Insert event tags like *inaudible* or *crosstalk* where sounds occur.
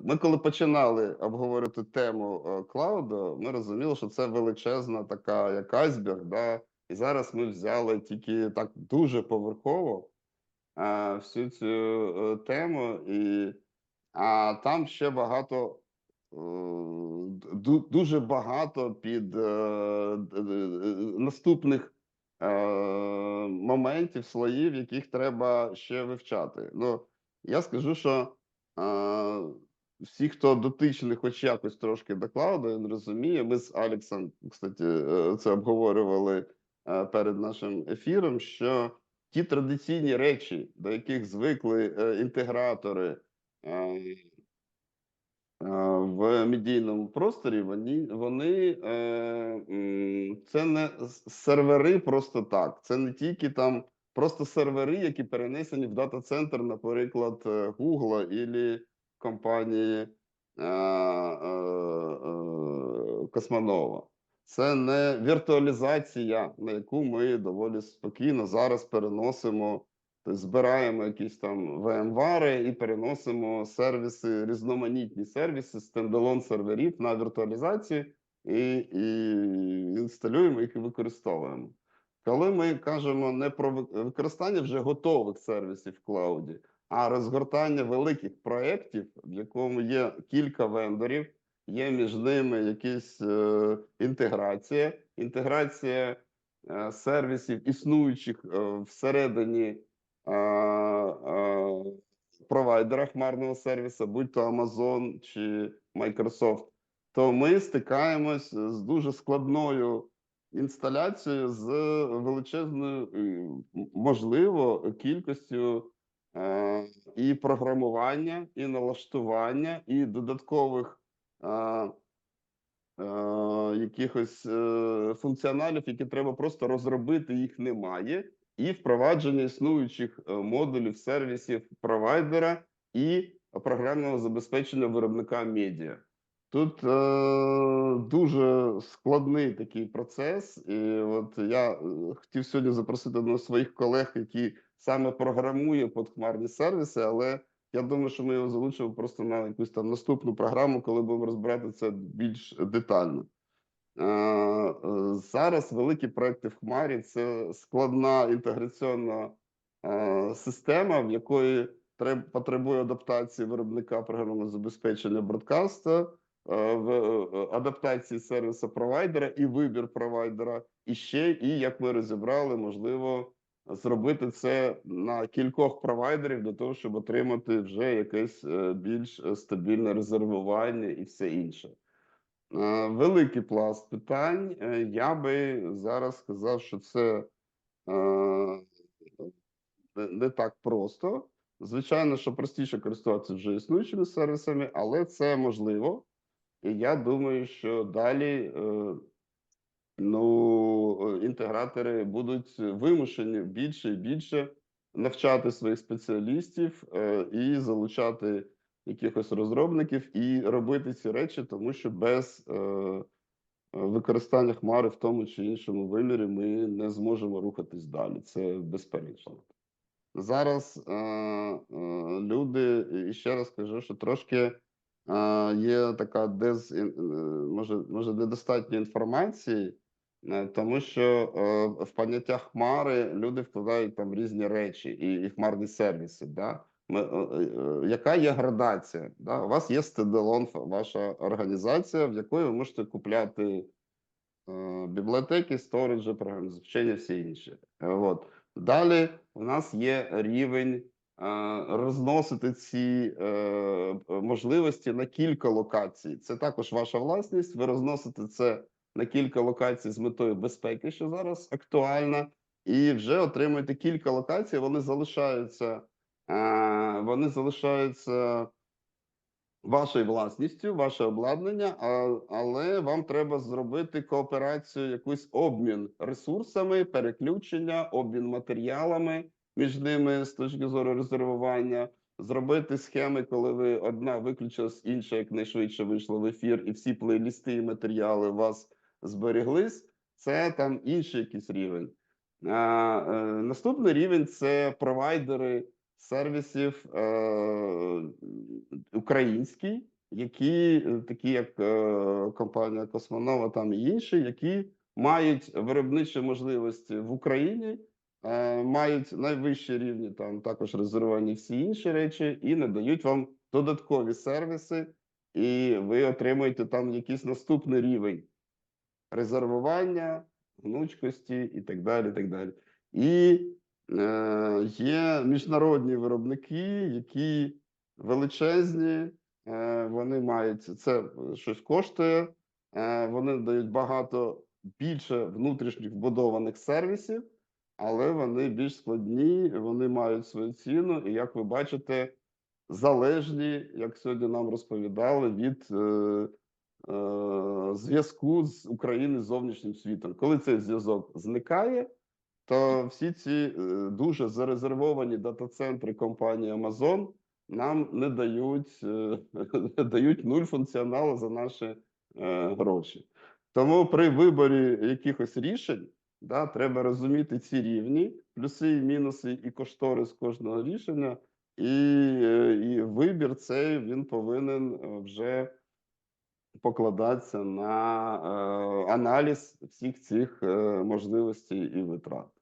ми коли починали обговорити тему е, клауду, ми розуміли, що це величезна така як айсберг, да? і зараз ми взяли тільки так дуже поверхово е, всю цю е, тему, і а там ще багато. Дуже багато під наступних моментів, слоїв, яких треба ще вивчати. Ну, я скажу, що всі, хто дотичний хоч якось трошки до клауду, він розуміє. Ми з Алексом, кстати, е, це обговорювали е, перед нашим ефіром, що ті традиційні речі, до яких звикли е, інтегратори в медійному просторі, вони, вони це не сервери просто так. Це не тільки там просто сервери, які перенесені в дата-центр, наприклад, Google або компанії е, е, е, Космонова. Це не віртуалізація, на яку ми доволі спокійно зараз переносимо, тобто збираємо якісь там VMware і переносимо сервіси, різноманітні сервіси, стендалон серверів на віртуалізацію і, і інсталюємо їх і використовуємо. Коли ми кажемо не про використання вже готових сервісів в клауді, а розгортання великих проєктів, в якому є кілька вендорів, є між ними якісь е, інтеграція, інтеграція е, сервісів, існуючих е, всередині е, е, провайдера хмарного сервісу, будь то Amazon чи Microsoft, то ми стикаємось з дуже складною інсталяцією з величезною, можливо, кількістю і програмування, і налаштування, і додаткових е, е, якихось е, функціоналів, які треба просто розробити, їх немає, і впровадження існуючих е, модулів, сервісів провайдера і програмного забезпечення виробника медіа. Тут е, дуже складний такий процес, і от я е, хотів сьогодні запросити на своїх колег, які саме програмує подхмарні сервіси, але я думаю, що ми його залучимо просто на якусь там наступну програму, коли будемо розбирати це більш детально. Е, е, Зараз великі проекти в Хмарі це складна інтеграційна е, система, в якої потребує адаптації виробника програмного забезпечення бродкаста, в е, адаптації сервісу провайдера і вибір провайдера, і ще і як ми розібрали, можливо зробити це на кількох провайдерів для того, щоб отримати вже якесь е, більш е, стабільне резервування і все інше. Е, Великий пласт питань. Е, Я би зараз сказав, що це е, не так просто. Звичайно, що простіше користуватися вже існуючими сервісами, але це можливо. І я думаю, що далі е, ну, інтегратори будуть вимушені більше і більше навчати своїх спеціалістів е, і залучати якихось розробників і робити ці речі, тому що без е, використання хмари в тому чи іншому вимірі ми не зможемо рухатись далі. Це безперечно. Зараз люди, і ще раз кажу, що трошки є така дез, е, може, може недостатньо інформації, е, тому що е, в поняття хмари люди вкладають там різні речі і, і хмарні сервіси. Да? Ми, яка є градація? Да? У вас є стеделон, ваша організація, в якої ви можете купляти бібліотеки, сториджі, забезпечення, всі інші. От. Далі у нас є рівень розносити ці е, можливості на кілька локацій. Це також ваша власність. Ви розносите це на кілька локацій з метою безпеки, що зараз актуальна, і вже отримуєте кілька локацій. Вони залишаються, е, вони залишаються вашою власністю, ваше обладнання, але вам треба зробити кооперацію, якийсь обмін ресурсами, переключення, обмін матеріалами між ними з точки зору резервування, зробити схеми, коли ви одна виключилась, інша якнайшвидше вийшла в ефір, і всі плейлісти і матеріали у вас зберіглись. Це там інший якийсь рівень. А, е, наступний рівень це провайдери сервісів е, український, які е, такі як е, компанія Космонова, там і інші, які мають виробничі можливості в Україні, мають найвищі рівні там також резервовані всі інші речі, і надають вам додаткові сервіси, і ви отримуєте там якийсь наступний рівень резервування, гнучкості і так далі. Так далі. І е, є міжнародні виробники, які величезні, е, вони мають це щось коштує, е, вони дають багато більше внутрішніх вбудованих сервісів, але вони більш складні, вони мають свою ціну, і як ви бачите, залежні, як сьогодні нам розповідали, від е, е, зв'язку з України з зовнішнім світом. Коли цей зв'язок зникає, то всі ці е, дуже зарезервовані дата-центри компанії Amazon нам не дають, е, *laughs* дають нуль функціоналу за наші е, гроші. Тому при виборі якихось рішень да, треба розуміти ці рівні, плюси і мінуси, і кошторис кожного рішення, і, е, і вибір цей він повинен е, вже покладатися на е, аналіз всіх цих е, можливостей і витрат.